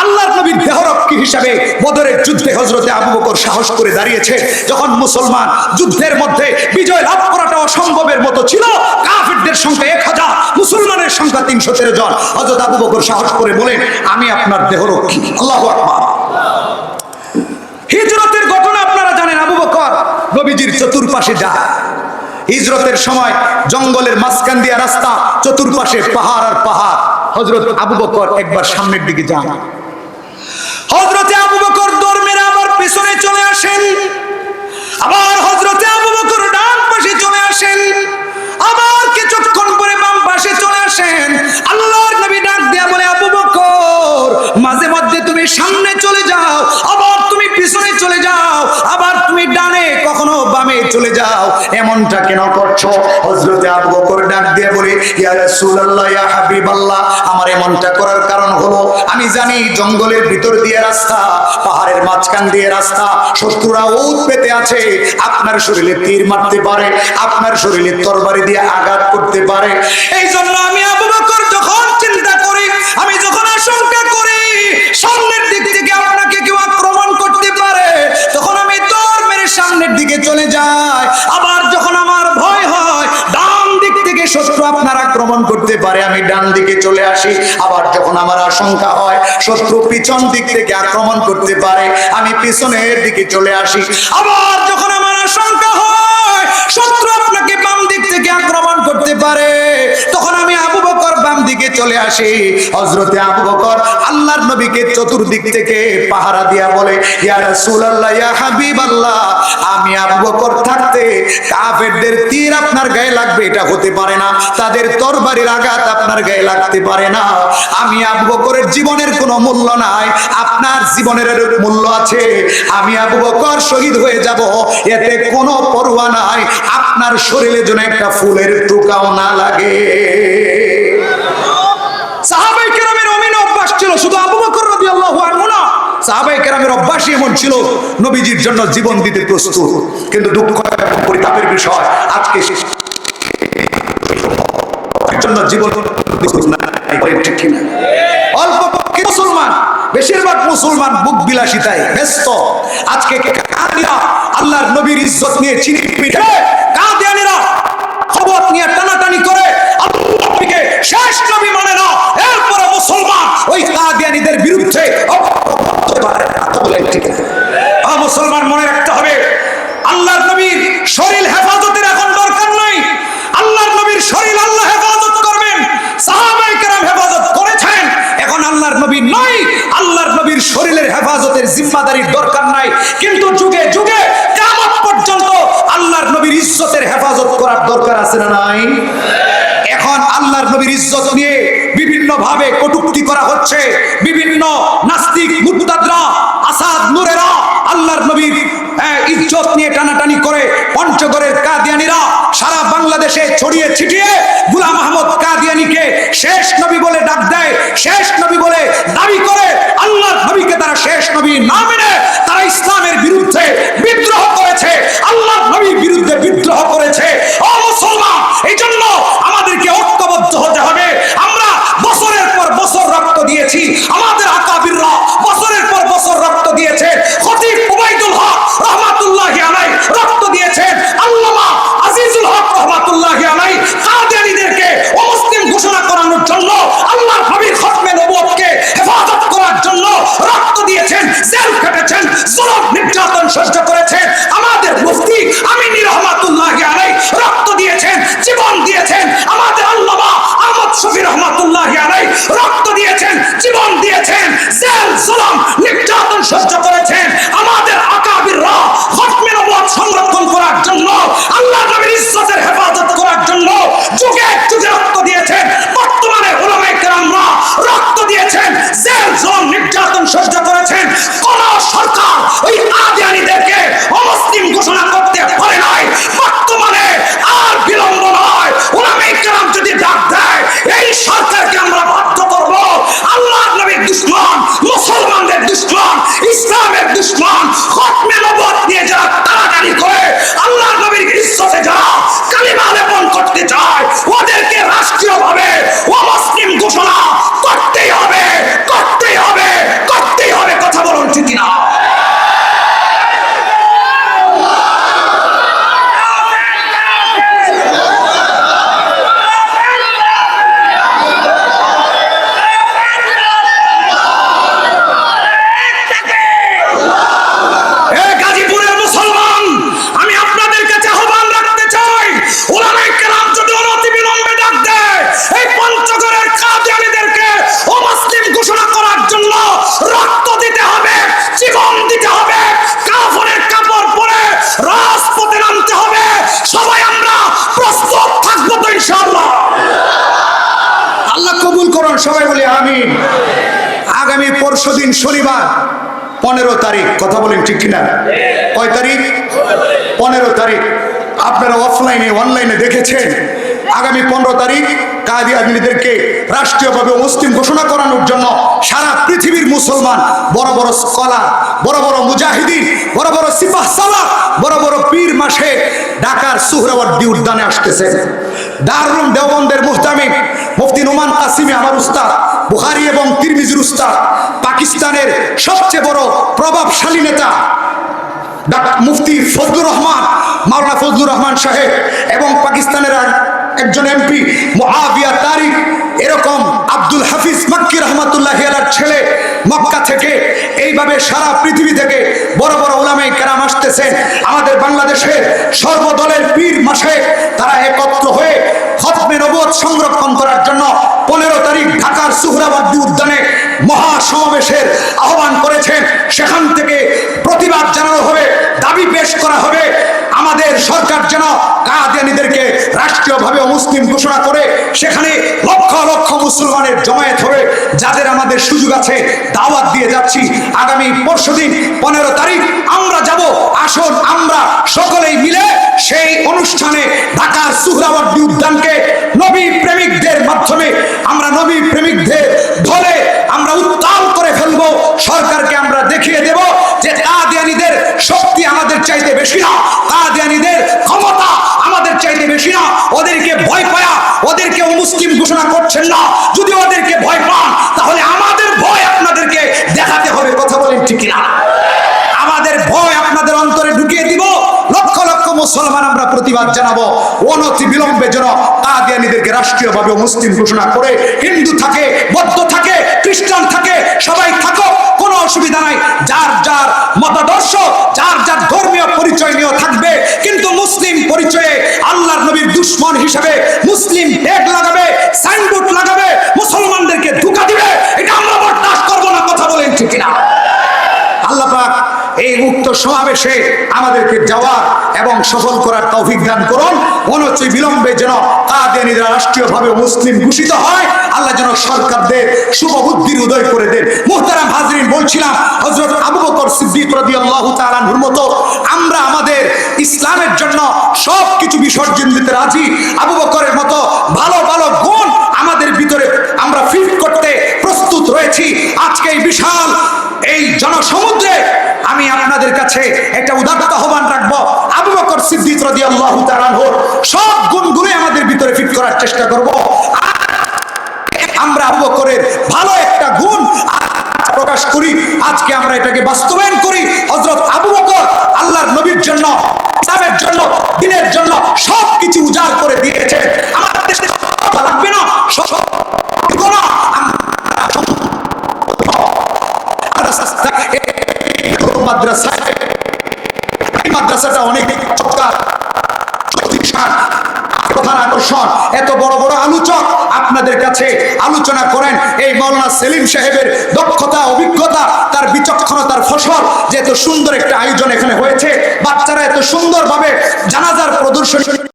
আল্লাহর নবীর দেহরক্ষী হিসাবে যুদ্ধে হজরতে আবু বকর সাহস করে দাঁড়িয়েছে, যখন মুসলমান যুদ্ধের মধ্যে বিজয় লাভ করাটা অসম্ভবের মতো ছিল, কাফিরদের সংখ্যা এক হাজার, মুসলমানের সংখ্যা তিনশো তেরো জন। হজরত আবু বকর সাহস করে বলেন, আমি আপনার দেহরক্ষী, আল্লাহ হিজরতের ঘটনা আপনারা জানেন, আবু বকর নবীজির চতুর্পাশে যায়। হিজরতের সময় জঙ্গলের মাঝখান দিয়া রাস্তা, চতুর্পাশে পাহাড় আর পাহাড়। হজরত আবু বকর একবার সামনের দিকে যান। হজরতে আবু বকর দৌড় আমার আবার পেছনে চলে আসেন। এমনটা কেন করছ? হযরতে আবু বকর ডাক দিয়ে বলে, ইয়া রাসূলুল্লাহ, ইয়া হাবিবাল্লাহ, আমার এমনটা করার কারণ হলো, আমি জানি জঙ্গলের ভিতর দিয়ে রাস্তা, পাহাড়ের মাঝখান দিয়ে রাস্তা, শত্রুরা উত পেতে আছে, আপনার শরীরে তীর মারতে পারে, আপনার শরীরে তরবারি দিয়ে আঘাত করতে পারে। এই জন্য আমি আবু বকর যখন চিন্তা করি, আমি যখন আশঙ্কা করি, সামনের দিক থেকে আপনাকে কেউ আক্রমণ করতে পারে, তখন আমি তোর মেরে সামনের দিকে চলে যাই। আক্রমণ করতে পারে, আমি ডান দিকে চলে আসি। আবার যখন আমার আশঙ্কা হয়, শত্রু পিছন দিক থেকে আক্রমণ করতে পারে, আমি পিছনের দিকে চলে আসি। আবার যখন আমার আশঙ্কা হয়, শত্রু আপনাকে বাম দিক থেকে আক্রমণ করতে পারে, তখন আমি আবু দিকে চলে আসি। হজরতে আবু বকর আল্লাহর নবীকে চতুর্দিক থেকে পাহারা দিয়া বলে, ইয়া রাসূলুল্লাহ, ইয়া হাবিবাল্লাহ, আমি আবু বকর থাকতে কাফেরদের তীর আপনার গায়ে লাগবে, এটা হতে পারে না। তাদের তরবারির আঘাত আপনার গায়ে লাগতে পারে না। আমি আবু বকরের জীবনের কোনো মূল্য নাই, আপনার জীবনের মূল্য আছে। আমি আবু বকর শহীদ হয়ে যাব, এতে কোনো পরোয়া নাই, আপনার শরীরে যেন একটা ফুলের টুকাও না লাগে। ছিল শুধু আবু বকর রাদিয়াল্লাহু আনহু না সাহাবাই কেরামের অভ্যাসই এমন ছিল, নবীজির জন্য জীবন দিতে প্রস্তুত। কিন্তু দুঃখ এবং পরিতাপের বিষয়, আজকে জন্য জীবন আল্লাহর নবীর ইজ্জত নিয়ে চিনি কাদিয়ানিরা খবর নিয়ে টানাটানি করে আল্লাহর নবীকে শেষ নবী মানে না এরপরে মুসলমান ওই কাদিয়ানিদের বিরুদ্ধে অপরাধ করতে পারে না। কথা বলেন ঠিক না? আ, মুসলমান মনে রাখতে হবে আল্লাহর নবীর শরীর হেফাজতের এখন দরকার নাই আল্লাহর নবীর শরীর আল্লাহ হেফাজত করবেন সাহাবাই কেরাম হেফাজত করেছেন এখন আল্লাহর নবী নয় আল্লাহর নবীর শরীরের জিম্মাদারির দরকার নাই। কিন্তু যুগে যুগে কিয়ামত পর্যন্ত আল্লাহর নবীর ইজ্জতের হেফাজত করার দরকার আছে না নাই? এখন আল্লাহর নবীর ইজ্জত নিয়ে বিভিন্ন ভাবে কটূক্তি করা হচ্ছে। বিভিন্ন নাস্তিক মুরতাদরা, আসাদ নূরেরা আল্লাহর নবীর ইজ্জত নিয়ে টানাটানি করে পঞ্চগড়ের কাদিয়ানিরা সারা বাংলাদেশে ছড়িয়ে ছিটিয়ে গুলাম আহমদ কাদিয়ানিকে শেষ নবী বলে ডাক দেয়, শেষ নবী বলে দাবি করে আল্লাহর নবীকে তারা শেষ নবী না মেনে তারা ইসলামের বিরুদ্ধে বিদ্রোহ করেছে আল্লাহর নবীর বিরুদ্ধে বিদ্রোহ করেছে ও মুসলমান এই জন্য আমাদেরকে ঐক্যবদ্ধ হতে হবে আমরা বছরের পর বছর রক্ত দিয়েছি আমাদের আকাবিররা বছরের পর বছর রক্ত দিয়েছে খতিব উবাইদুল হক রহমাতুল্লাহি আলাই রক্ত দিয়েছেন আল্লামা আজিজুল হক রহমাতুল্লাহি আলাই কাদিয়ানীদেরকে অমুসলিম ঘোষণা করানোর জন্য আল্লাহর নবীর খতমে নবুয়তকে হেফাজত করার জন্য রক্ত দিয়েছেন জেল কেটেছেন জুলুম নির্যাতন সহ্য করেছেন আমাদের মুফতি আমিনী রহমাতুল্লাহি আলাই রক্ত দিয়েছেন জীবন দিয়েছেন আমাদের আল্লামা আহমদ শফি রহমাতুল্লাহি আলাই রক্ত দিয়েছেন জীবন দিয়েছেন জেল জুলুম নির্যাতন সহ্য করেছেন আমাদের আকাবিররা খতমে নবুয়ত সংরক্ষণ করার জন্য আল্লাহ নবীর ইজ্জতের হেফাজত করার জন্য যুগে যুগে রক্ত দিয়েছেন বর্তমানে ওলামায়ে কেরামরা রক্ত দিয়েছেন জেল জুলুম নির্যাতন সহ্য করেছেন কোন সরকার ওই কাদিয়ানীদেরকে অমুসলিম ঘোষণা করতে পারে নাই বর্তমানে আর বিলম্ব নয় ওলামায়ে কেরাম যদি ডাক দেয় এই সরকারকে আমরা বাধ্য করব আল্লাহর নবীর দুশ্মন মুসলমানদের দুশ্মন ইসলামের দুশ্মন খতমে নবুয়ত করুন সবাই বলি আমিন। আগামী পরশু দিন শনিবার, পনেরো তারিখ, কথা বলেন ঠিক কিনা? কয় তারিখ? পনেরো তারিখ। আপনারা অফলাইনে অনলাইনে দেখেছেন, আগামী পনেরো তারিখ কাদিয়াদিনীদেরকে রাষ্ট্রীয়ভাবে মুসলিম ঘোষণা করানোর জন্য সারা পৃথিবীর মুসলমান, বড় বড় স্কলার বড় বড় মুজাহিদিন, বড় বড় সিপাহ সালার বড় বড় পীর মাসে ঢাকার সুহরাওয়ার্দী উদ্যানে আসতেছে দারুম দেওবন্দের মুহতামিম মুফতি নুমান কাসিমি আমার উস্তাদ, বুখারি এবং তিরমিজির উস্তাদ, পাকিস্তানের সবচেয়ে বড় প্রভাবশালী নেতা মুফতি ফজলুর রহমান, মাওলানা ফজলুর রহমান সাহেব এবং পাকিস্তানের একজন এমপি মহাবিয়া তারিক, এরকম আব্দুল হাফিজ মাক্কি রহমতুল্লাহ ছেলে মক্কা থেকে এইভাবে সারা পৃথিবী থেকে বড় বড় ওলামাই কেরাম আসতেছেন। আমাদের বাংলাদেশের সর্বদলের পীর মাসে তারা একত্র হয়ে খতমে নবুয়ত সংরক্ষণ করার জন্য পনেরো তারিখ ঢাকার সুহরাবাদী উদ্যানে মহা সমাবেশের আহ্বান করেছেন। সেখান থেকে প্রতিবাদ জানানো হবে, দাবি পেশ করা হবে। আমাদের সরকার যেন কাদিয়ানিদেরকে রাষ্ট্রীয়ভাবে মুসলিম ঘোষণা করে, সেখানে লক্ষ লক্ষ মুসলমানের জমায়েত হবে, যাদের আমাদের সুযোগ আছে দাওয়াত দিয়ে যাচ্ছি। আগামী পরশুদিন পনেরো তারিখ আমরা যাব, আসুন আমরা সকলেই মিলে সেই অনুষ্ঠানে ঢাকার সুহরাবর্দী উদ্যানকে নবী প্রেমিকদের মাধ্যমে, আমরা নবী প্রেমিকদের ধরে আমরা উত্তাল করে ফেলব। সরকারকে আমরা দেখিয়ে দেব যে কাদিয়ানিদের শক্তি আমাদের চাইতে বেশি মুসলমান আমরা প্রতিবাদ জানাব। অনতি বিলম্বে যেন কাদিয়ানিদেরকে রাষ্ট্রীয়ভাবে মুসলিম ঘোষণা করে হিন্দু থাকে, বৌদ্ধ থাকে, খ্রিস্টান থাকে, সবাই থাকো কোনো অসুবিধা নাই। যার যার মতাদর্শ, যার যার ধর্মীয় পরিচয় নিয়ে থাকবে, কিন্তু মুসলিম পরিচয়ে আল্লাহর নবীর দুশ্মন হিসেবে মুসলিম ট্যাগ লাগাবে সাইনবোর্ড লাগাবে মুসলমানদেরকে ধোকা দিবে এটা আমরা বরদাস্ত করব না কথা বলেন ঠিক না আল্লাহ পাক এই সমাবেশে আমাদেরকে যাওয়ার এবং সফল করার তৌফিক দান করুন। অনচয় বিলম্বে যেন কাদিয়ানিরা রাষ্ট্রীয়ভাবে মুসলিম ঘোষিত হয়। আল্লাহ যেন সরকারদের শুভ বুদ্ধির উদয় করে দেন। মুহতারাম হাজরিন, বলছিলাম, হযরত আবু বকর সিদ্দিক রাদিয়াল্লাহু তাআলার মতো, আমরা আমাদের ইসলামের জন্য সব কিছু বিসর্জন দিতে রাজি। আবু বকরের মতো ভালো ভালো গুণ আমাদের ভিতরে আমরা ফিট করতে প্রস্তুত রয়েছি। আজকে এই বিশাল এই জনসমুদ্রে আমি আপনাদের কাছে একটা উদাত্ত আহ্বান রাখব। আবু বকর সিদ্দিক রাদিয়াল্লাহু তাআলার সব গুণগুলো আমাদের ভিতরে ফিট করার চেষ্টা করব। আমরা আবু বকরের ভালো একটা গুণ প্রকাশ করি, আজকে আমরা এটাকে বাস্তবায়ন করি। হযরত আবু বকর আল্লাহর নবীর জন্য, ইসলামের জন্য, দিনের জন্য সব কিছু উজাড় করে দিয়েছে আমাদের দেশে কথা লাগবে না সব না মাদ্রাসা এই মাদ্রাসাটা অনেক চমৎকার প্রতিষ্ঠান আকর্ষণ এত বড় বড় আলোচক আপনাদের কাছে আলোচনা করেন। এই মৌলানা সেলিম সাহেবের দক্ষতা, অভিজ্ঞতা, তার বিচক্ষণতার ফসল, যে এত সুন্দর একটা আয়োজন এখানে হয়েছে, বাচ্চারা এত সুন্দরভাবে জানাজার প্রদর্শনী